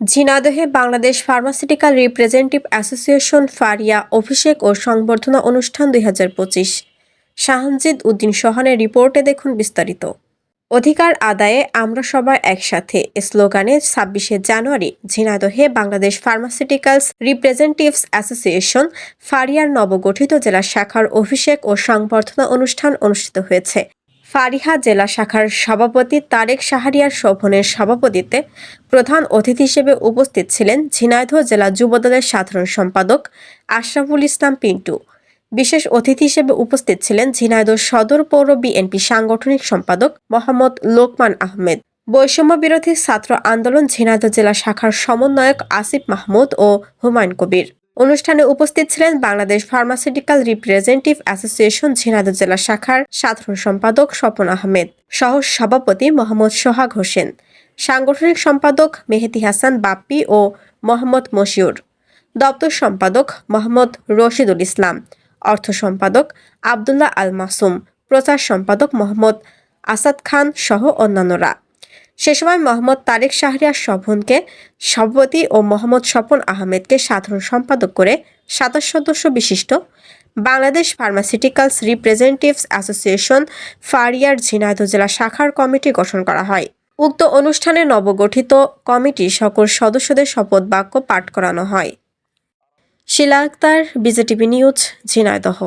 ঝিনাইদহে Bangladesh pharmaceutical representative association Faria অভিষেক ও সংবর্ধনা অনুষ্ঠান দুই হাজার পঁচিশ। শাহানজিদ উদ্দিন সোহানের রিপোর্টে দেখুন বিস্তারিত। অধিকার আদায়ে আমরা সবাই একসাথে স্লোগানে ছাব্বিশে জানুয়ারি ঝিনাদহে বাংলাদেশ ফার্মাসিউটিক্যালস রিপ্রেজেন্টেটিভস অ্যাসোসিয়েশন ফারিয়ার নবগঠিত জেলা শাখার অভিষেক ও সংবর্ধনা অনুষ্ঠান অনুষ্ঠিত হয়েছে। ফারিহা জেলা শাখার সভাপতি তারেক শাহরিয়ার শোভনের সভাপতিত্বে প্রধান অতিথি হিসেবে উপস্থিত ছিলেন ঝিনাইদহ জেলা যুবদলের সাধারণ সম্পাদক আশরাফুল ইসলাম পিন্টু। বিশেষ অতিথি হিসেবে উপস্থিত ছিলেন ঝিনাইদহ সদর পৌর বিএনপি সাংগঠনিক সম্পাদক মোহাম্মদ লোকমান আহমেদ। বৈষম্য বিরোধী ছাত্র আন্দোলন ঝিনাইদহ জেলা শাখার সমন্বয়ক আসিফ মাহমুদ ও হুমায়ুন কবির। অনুষ্ঠানে উপস্থিত ছিলেন Bangladesh pharmaceutical representative association Jhenaidah জেলা শাখার সাধারণ সম্পাদক স্বপন আহমেদ, সহ সভাপতি মোহাম্মদ সোহাগ হোসেন, সাংগঠনিক সম্পাদক মেহেদি হাসান বাপ্পি ও মোহাম্মদ মশিউর, দপ্তর সম্পাদক মোহাম্মদ রশিদুল ইসলাম, অর্থ সম্পাদক আবদুল্লাহ আল মাসুম, প্রচার সম্পাদক মোহাম্মদ আসাদ খান সহ অন্যান্যরা। সে সময় মোহাম্মদ তারেক শাহরিয়ার স্বপনকে সভাপতি ও মোহাম্মদ স্বপন আহমেদকে সাধারণ সম্পাদক করে সাতাশ সদস্য বিশিষ্ট বাংলাদেশ ফার্মাসিউটিক্যালস রিপ্রেজেন্টেটিভস অ্যাসোসিয়েশন ফারিয়ার ঝিনাইদহ জেলা শাখার কমিটি গঠন করা হয়। উক্ত অনুষ্ঠানে নবগঠিত কমিটির সকল সদস্যদের শপথ বাক্য পাঠ করানো হয়। Shila Akter, BJTV news, Jhenaidah.